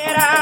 లక్షపతి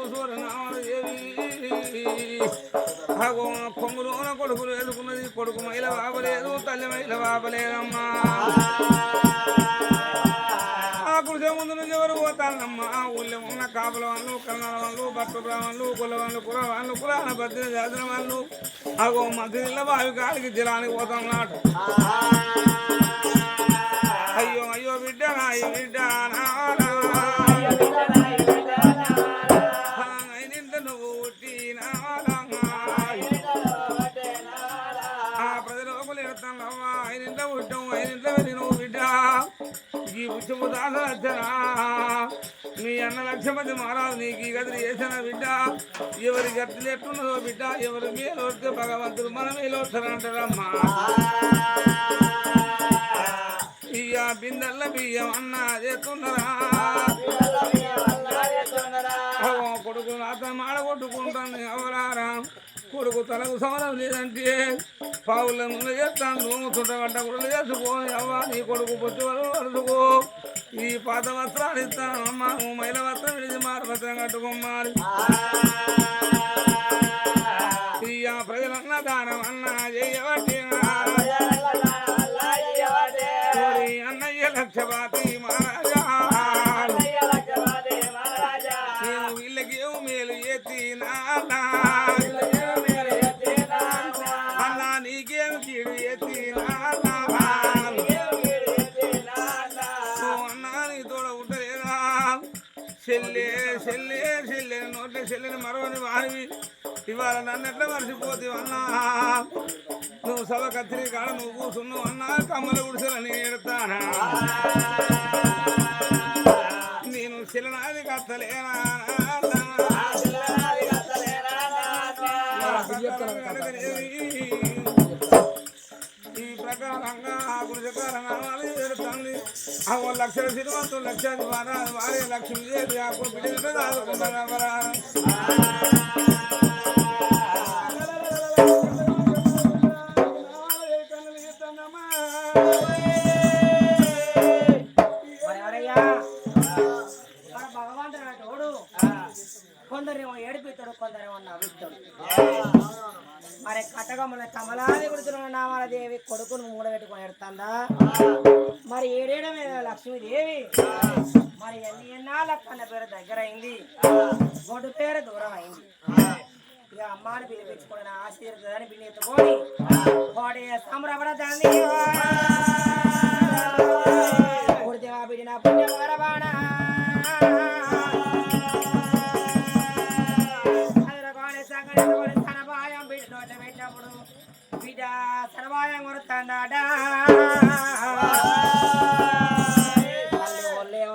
అగో ముందర కూర్చోరు నామదేవి కొడుకులు ఎదుకున్నది కొడుకు మైల వాపలేదు తల్లి మైల బాబలేదమ్మా ఆ గుడిసె ముందు నుంచి ఎవరు పోతారమ్మా ఆ ఊళ్ళో ఉన్న కాపుల వాళ్ళు కన్నడ వాళ్ళు భక్తుల వాళ్ళు కుల వాళ్ళు కుల వాళ్ళు కులాల బద్దె జాతుల వాళ్ళు ఆగో మధ్య ఇళ్ళ బావి కాడికి జలానికి పోతాం అయ్యో అయ్యో బిడ్డ నా ఈ బిడ్డ నా అన్న లక్ష్మతి మహారాజు నీకు ఈ గదిని వేసిన బిడ్డ. ఎవరి గతులు ఎట్టున్నదో బిడ్డ ఎవరి మేలు వస్తే భగవంతుడు మన మేలు వస్తారంటారమ్మా ఇయ్య బిందెల్ల బియ్యం అన్న చేస్తున్నారా? కొడుకు అతను మాడగొట్టుకుంటాను ఎవరారా కొడుకు తలకు సమరం లేదంటే పావుల ముందు చేస్తాను నూనె చుట్టగట్ట కూడా చేసుకోని అవ్వ నీ కొడుకు పొత్తు వరకు వరుసుకో ఈ పాత వస్త్రాలు ఇస్తాను అమ్మ మైల వస్త్రం విడిచి మారు వస్త్రం కట్టుకోమారి ఇయ్య ప్రజలన్న దానం చెల్లెని మరవని వారివి. ఇవాళ నన్ను ఎట్లా అన్నా? నువ్వు సభ కత్తిరి కాడ నువ్వు కూర్చున్నావు అన్నా? కమ్మల గుడిసెలని ఎడతానా? నేను చిలనాది కత్తలేనా ఈ ప్రకారంగా ఆ గుడిసకారంగా ఎడుతుంది ఆ ఓ లక్షల లక్షాది వారే లక్ష్మీదేవి ఆ బిడ్డ కట్టగా మన కమలాది గుడుతున్న నామాలదేవి కొడుకును మూడబెట్టుకుని ఎడతాందా? మరి ఏడేడ మీద లక్ష్మీదేవి? మరి ఎన్ని ఎన్నాళ్ళ కన్న పేరు దగ్గర అయింది గొడ్డు పేరు దూరం అయింది ఇక అమ్మాని పిలిపించుకుని ఆశీర్వదాన్ని పిల్లి ఎత్తుకొని కోడి సంబరపడతాంది గుడిదేవా బిడిన పుణ్యవరబాణ సర్వాయం కొడుతాడా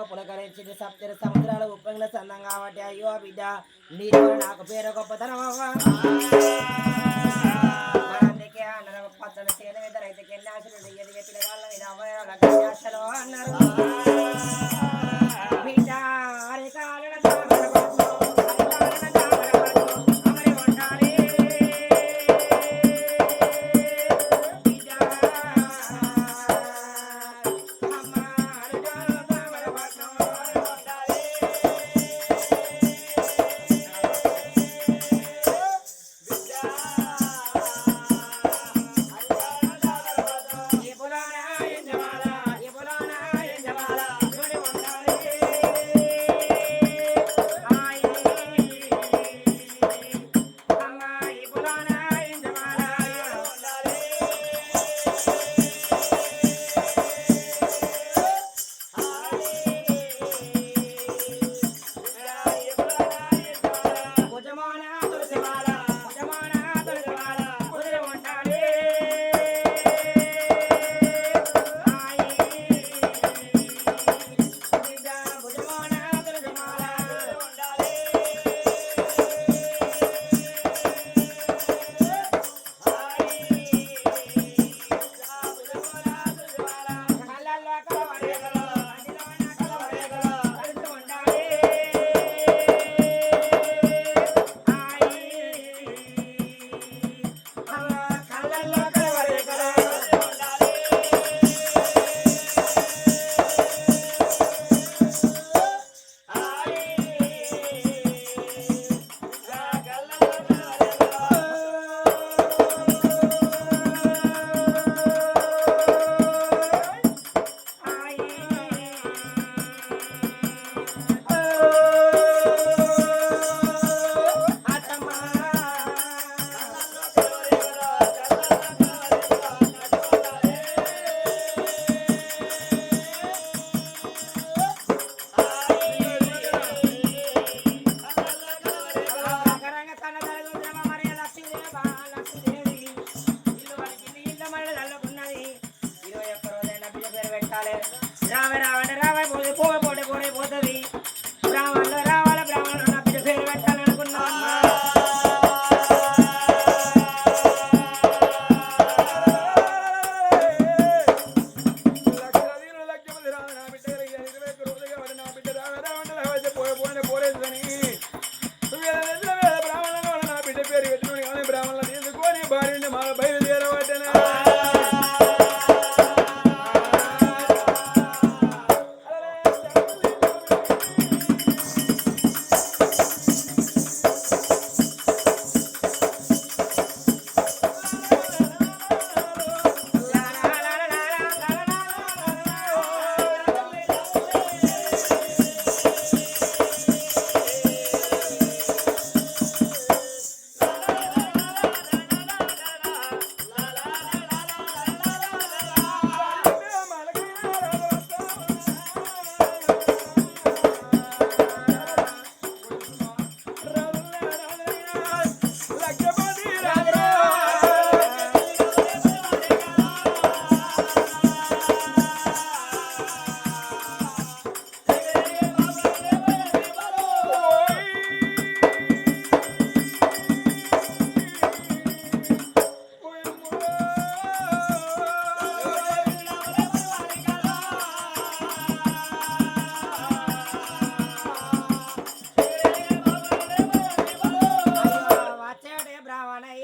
పులకరించింది సప్తర సముద్రాలు ఉప్పంగిల సందం కాబట్టి అయ్యో బిడ్డ నీకు నాకు పేరు గొప్పతనం అందుకే అన్నారు పచ్చని చేను మీద రైతుకి ఎన్ని ఆశలు ఎదిగే పిల్లగాళ్ళ మీద అవ్వాలో అన్నారు.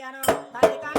piano, tali ka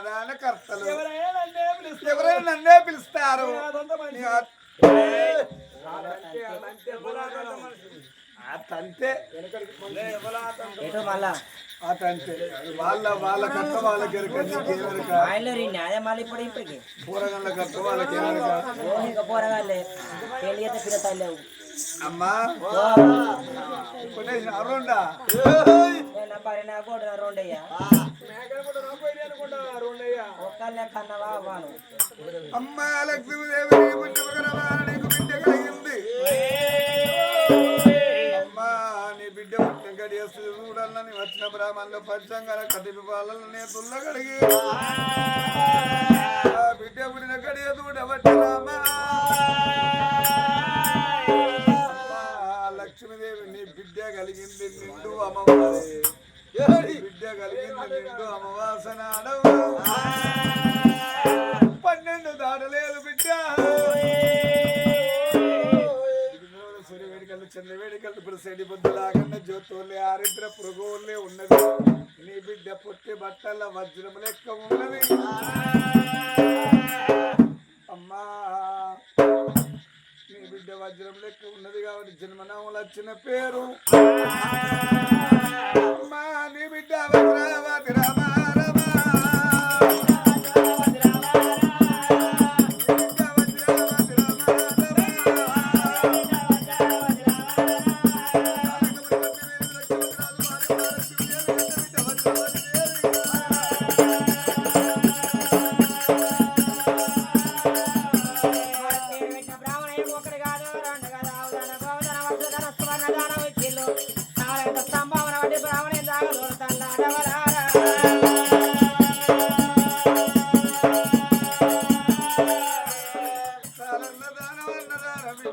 ఆదానకర్తలు ఎవరైనా నన్నే పిలుస్తారు. అతంతే. అతంతే. వాళ్ళ వాళ్ళ కట్ట వాళ్ళకి పూరగళ్ళ. కట్ట వాళ్ళకి అమ్మా. అరుండా నా భార్య నా కూడా నా రెండయ్యా. ఒక్కళ్ళే కన్నవా వాను అమ్మా లక్ష్మీదేవి నీ నీకు బిడ్డ కలిగింది. అమ్మా నీ బిడ్డ పుట్టిన గడియస్తు చూడాలని వచ్చిన బ్రాహ్మణులు పంచంగాల కదిపి పాలనే తుల్ల కడిగి. ఆ బిడ్డ పుట్టిన గడియ చూడబట్టి నీ బిడ్డ కలిగింది నిండు అమ్మవారి బిడ్డ కలిగింది నిండు అమ్మవాసన పన్నెండు దాటలేదు బిడ్డ. సూర్య వేడికలు చంద్ర వేడికలు ఇప్పుడు సెడి బుద్ధులాగన్న జ్యోతులే ఆరిద్ర పురుగులే ఉన్నది నీ బిడ్డ పుట్టి బట్టల వజ్రం లెక్క ఉన్నది జన్మనామలు వచ్చిన పేరు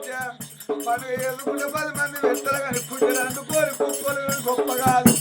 పది మంది వెత్తలు కానీ అందుకోని గొప్ప కాదు.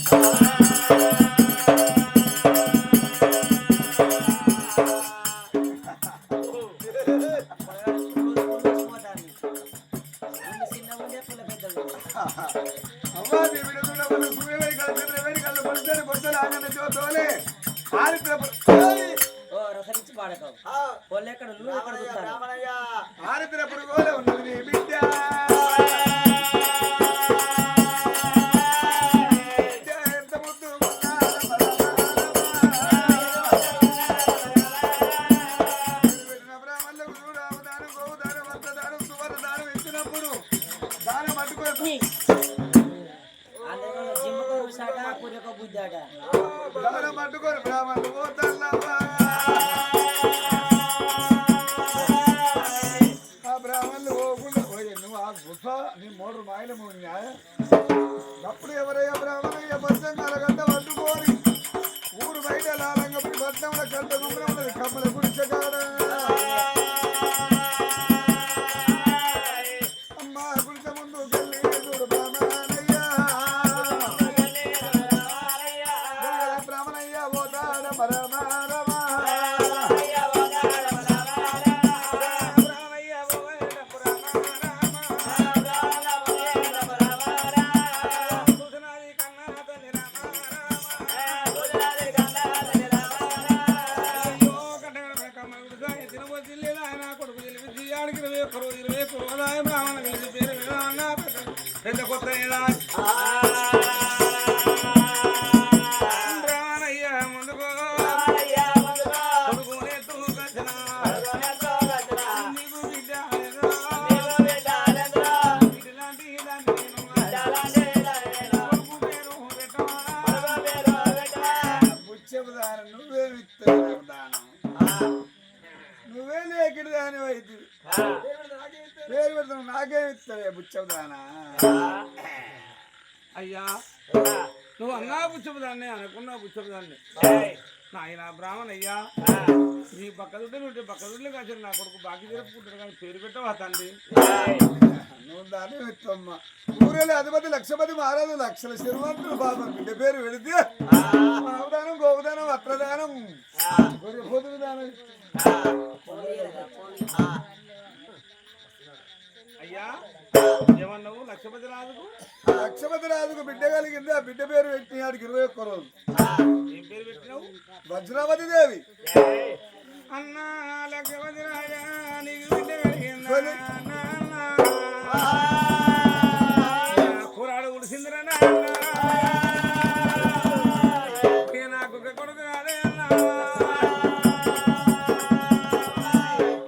అప్పుడు ఎవరయ్యా బ్రాహ్మణయ్య పంచంగాల గంట పట్టుకొని ఊరు బయట లాలంగా పట్నంలో గంట గుమ్మన ఉన్నది కమ్మల గుడిసెకాడ అమ్మా అయ్యా. నువ్వు అన్నా బుచ్చబుదాన్ని అనుకున్నా బుచ్చబుదాన్ని నాయన బ్రాహ్మణయ్యా. నీ పక్క దుడ్డు ఉంటే పక్క దుడ్లు కాసిన నా కొడుకు బాకీ జరుపుకుంటాడు కానీ పేరు పెట్టవా తండ్రి? నువ్వు దాన్ని పెట్టమ్మా. ఊరేళ్ళు అధిపతి లక్షపతి మహారాజు లక్షల శిరవంతులు బాబా బిడ్డ పేరు పెడితే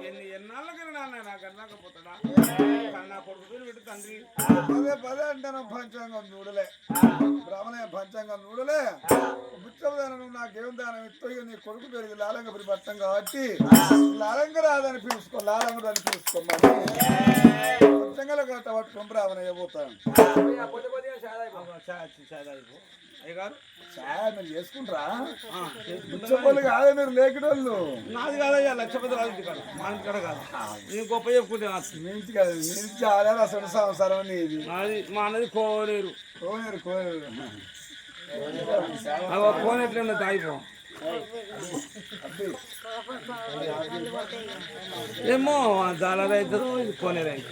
ఎన్ని ఎన్నాళ్ళకి నాన్న నాకు అన్నాకపోతాడా కానీ నా కొడుకు పేరు పెట్టి తండ్రి పదే పదే అంటాను పంచాంగం చూడలే బ్రాహ్మణ పంచాంగం చూడలే బుచ్చదానం నాకేం దానం ఇత్తు నీ కొడుకు పెరిగి లాలంగ పట్టం కాబట్టి లాలంగ రాదని పిలుచుకో లాలంగ అని పిలుచుకో మరి పంచంగల గట్ట పట్టుకొని బ్రాహ్మణ అయిపోతాను అయ్యగారు చాయ్ మీరు చేసుకుంటారా? కాదే మీరు లేకినోళ్ళు నాది కాదయ్యా లక్షపతి రాజు కాడ మా కాదు. నేను గొప్ప చెప్పుకుంటే. మీ ఇంటి కాదు మీ ఇంటి చాలా అసలు సంసారం నీది. నాది మా అన్నది కోనేరు. కోనేరు కోనేరు. అవి కోనేట్లే తాగిపో. ఏమో జాల రైతు ఇది కోనే రైతు